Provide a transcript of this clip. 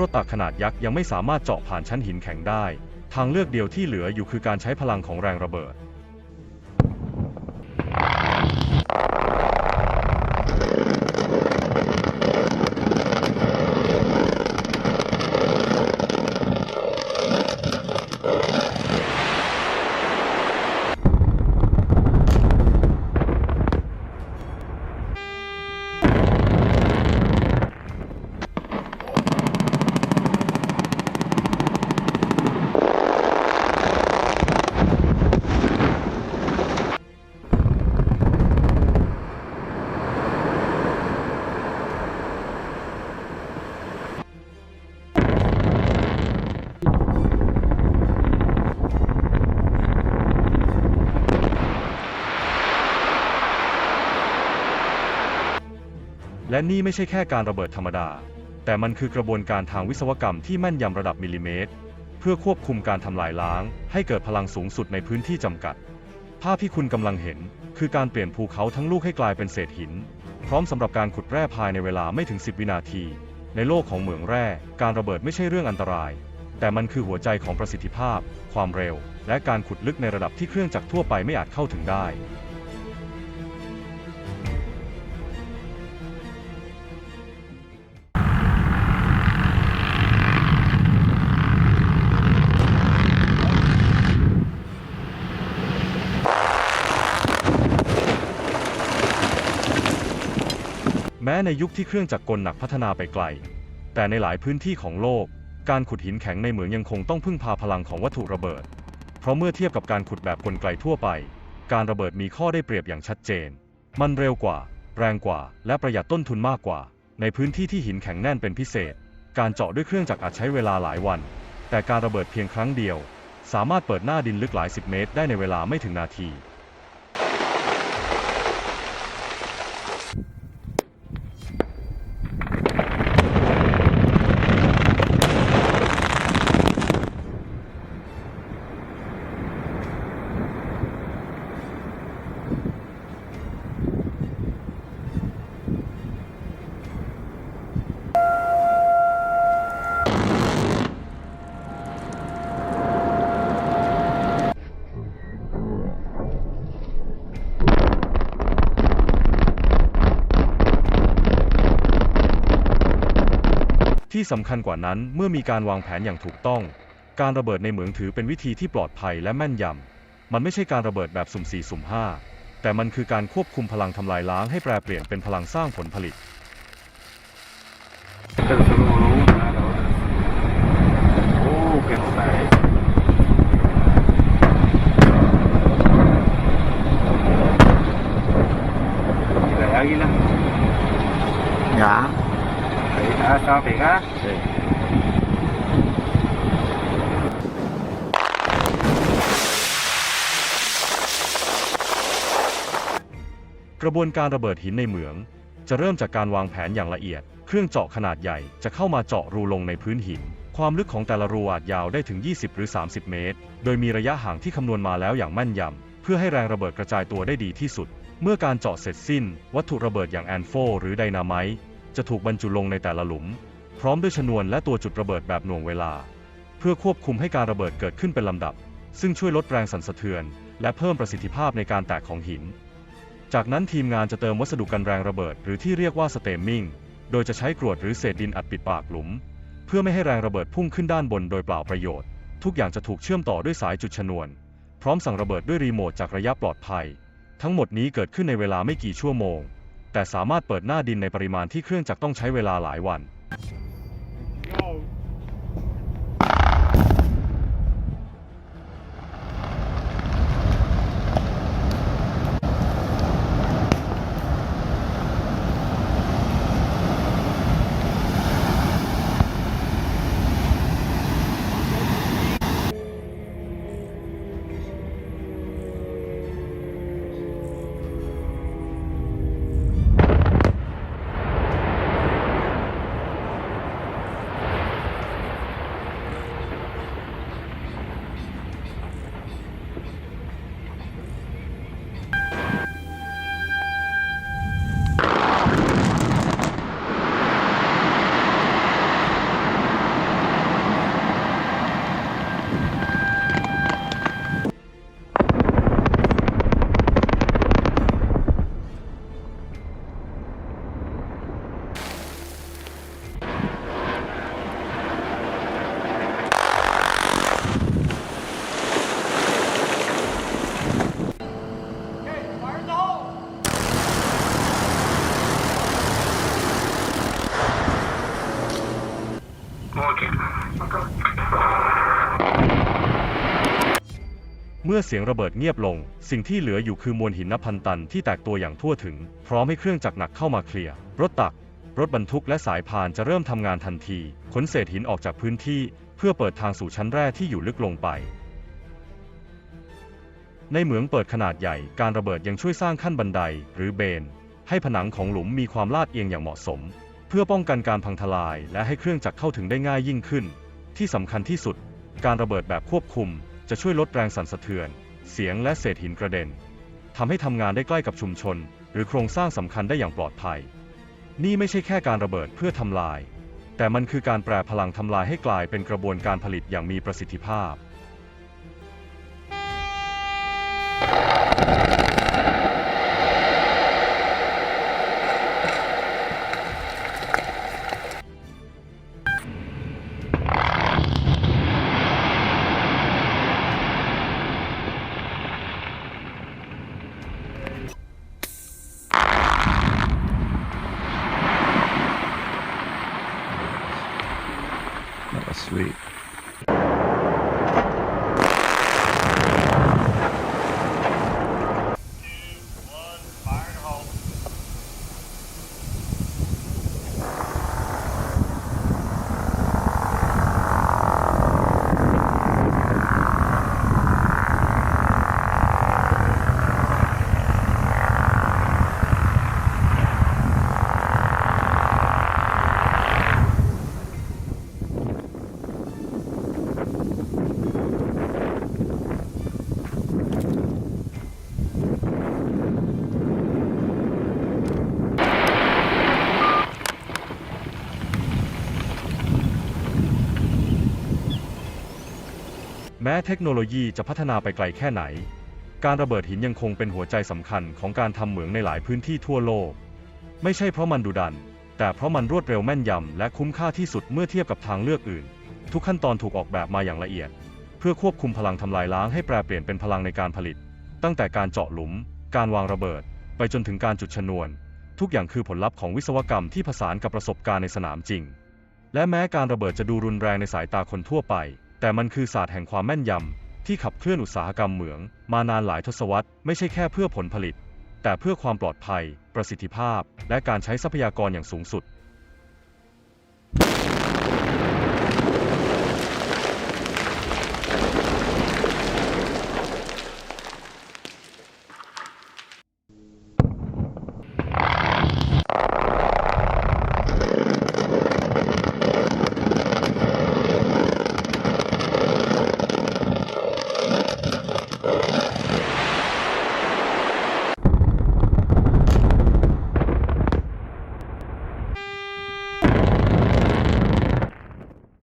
รถตักขนาดยักษ์ยังไม่สามารถเจาะผ่านชั้นหินแข็งได้ ทางเลือกเดียวที่เหลืออยู่คือการใช้พลังของแรงระเบิด และนี่ไม่ใช่แค่การระเบิดธรรมดา แต่มันคือกระบวนการทางวิศวกรรมที่แม่นยำระดับมิลลิเมตร เพื่อควบคุมการทำลายล้าง ให้เกิดพลังสูงสุดในพื้นที่จำกัด ภาพที่คุณกำลังเห็น คือการเปลี่ยนภูเขาทั้งลูกให้กลายเป็นเศษหิน พร้อมสำหรับการขุดแร่ภายในเวลาไม่ถึง 10 วินาที ในโลกของเหมืองแร่ การระเบิดไม่ใช่เรื่องอันตราย แต่มันคือหัวใจของประสิทธิภาพ ความเร็ว และการขุดลึกในระดับที่เครื่องจักรทั่วไปไม่อาจเข้าถึงได้ ม้ในยุคที่เครื่องจักรกลหนักพัฒนาไปไกล แต่ในหลายพื้นที่ของโลก การขุดหินแข็งในเหมืองยังคงต้องพึ่งพาพลังของวัตถุระเบิด เพราะเมื่อเทียบกับการขุดแบบกลไกทั่วไป การระเบิดมีข้อได้เปรียบอย่างชัดเจน มันเร็วกว่า แรงกว่า และประหยัดต้นทุนมากกว่า ในพื้นที่ที่หินแข็งแน่นเป็นพิเศษ การเจาะด้วยเครื่องจักรอาจใช้เวลาหลายวัน แต่การระเบิดเพียงครั้งเดียว สามารถเปิดหน้าดินลึกหลายสิบเมตร ได้ในเวลาไม่ถึงนาที ที่สำคัญกว่านั้นเมื่อมีการวางแผนอย่างถูกต้อง การระเบิดในเหมืองถือเป็นวิธีที่ปลอดภัยและแม่นยำ มันไม่ใช่การระเบิดแบบสุ่มสี่สุ่มห้าแต่มันคือการควบคุมพลังทำลายล้างให้แปรเปลี่ยนเป็นพลังสร้างผลผลิต Pero solo voló una a la otra. Oh, qué nota es. ¿Y la de águila? Dạ. Ahí está, estaba pegada. Sí. กระบวนการระเบิดหินในเหมือง จะเริ่มจากการวางแผนอย่างละเอียด เครื่องเจาะขนาดใหญ่จะเข้ามาเจาะรูลงในพื้นหิน ความลึกของแต่ละรูอาจยาวได้ถึง 20 หรือ 30 เมตร โดยมีระยะห่างที่คำนวณมาแล้วอย่างแม่นยำ เพื่อให้แรงระเบิดกระจายตัวได้ดีที่สุด เมื่อการเจาะเสร็จสิ้น วัตถุระเบิดอย่างแอนโฟหรือไดนาไมต์ จะถูกบรรจุลงในแต่ละหลุม พร้อมด้วยชนวนและตัวจุดระเบิดแบบหน่วงเวลา เพื่อควบคุมให้การระเบิดเกิดขึ้นเป็นลำดับ ซึ่งช่วยลดแรงสั่นสะเทือน และเพิ่มประสิทธิภาพในการแตกของหิน จากนั้นทีมงานจะเติมวัสดุกันแรงระเบิด หรือที่เรียกว่าสเตมมิ่งโดยจะใช้กรวดหรือเศษดินอัดปิดปากหลุม เพื่อไม่ให้แรงระเบิดพุ่งขึ้นด้านบนโดยเปล่าประโยชน์ ทุกอย่างจะถูกเชื่อมต่อด้วยสายจุดชนวน พร้อมสั่งระเบิดด้วยรีโมทจากระยะปลอดภัย ทั้งหมดนี้เกิดขึ้นในเวลาไม่กี่ชั่วโมง แต่สามารถเปิดหน้าดินในปริมาณที่เครื่องจักรต้องใช้เวลาหลายวัน เมื่อเสียงระเบิดเงียบลง สิ่งที่เหลืออยู่คือมวลหินนับพันตันที่แตกตัวอย่างทั่วถึง พร้อมให้เครื่องจักรหนักเข้ามาเคลียร์ รถตัก รถบรรทุกและสายพานจะเริ่มทำงานทันที ขนเศษหินออกจากพื้นที่ เพื่อเปิดทางสู่ชั้นแร่ที่อยู่ลึกลงไป ในเหมืองเปิดขนาดใหญ่ การระเบิดยังช่วยสร้างขั้นบันได หรือเบน ให้ผนังของหลุมมีความลาดเอียงอย่างเหมาะสม เพื่อป้องกันการพังทลาย และให้เครื่องจักรเข้าถึงได้ง่ายยิ่งขึ้น ที่สำคัญที่สุด การระเบิดแบบควบคุม จะช่วยลดแรงสั่นสะเทือน เสียงและเศษหินกระเด็นทำให้ทำงานได้ใกล้กับชุมชน หรือโครงสร้างสำคัญได้อย่างปลอดภัย นี่ไม่ใช่แค่การระเบิดเพื่อทำลาย แต่มันคือการแปรพลังทำลายให้กลายเป็นกระบวนการผลิตอย่างมีประสิทธิภาพ แม้เทคโนโลยีจะพัฒนาไปไกลแค่ไหน การระเบิดหินยังคงเป็นหัวใจสำคัญของการทำเหมืองในหลายพื้นที่ทั่วโลก ไม่ใช่เพราะมันดุดัน แต่เพราะมันรวดเร็วแม่นยำและคุ้มค่าที่สุดเมื่อเทียบกับทางเลือกอื่น ทุกขั้นตอนถูกออกแบบมาอย่างละเอียด เพื่อควบคุมพลังทำลายล้างให้แปรเปลี่ยนเป็นพลังในการผลิต ตั้งแต่การเจาะหลุม การวางระเบิด ไปจนถึงการจุดชนวน ทุกอย่างคือผลลัพธ์ของวิศวกรรมที่ผสานกับประสบการณ์ในสนามจริง และแม้การระเบิดจะดูรุนแรงในสายตาคนทั่วไป แต่มันคือศาสตร์แห่งความแม่นยำที่ขับเคลื่อนอุตสาหกรรมเหมือง มานานหลายทศวรรษไม่ใช่แค่เพื่อผลผลิต แต่เพื่อความปลอดภัย ประสิทธิภาพ และการใช้ทรัพยากรอย่างสูงสุด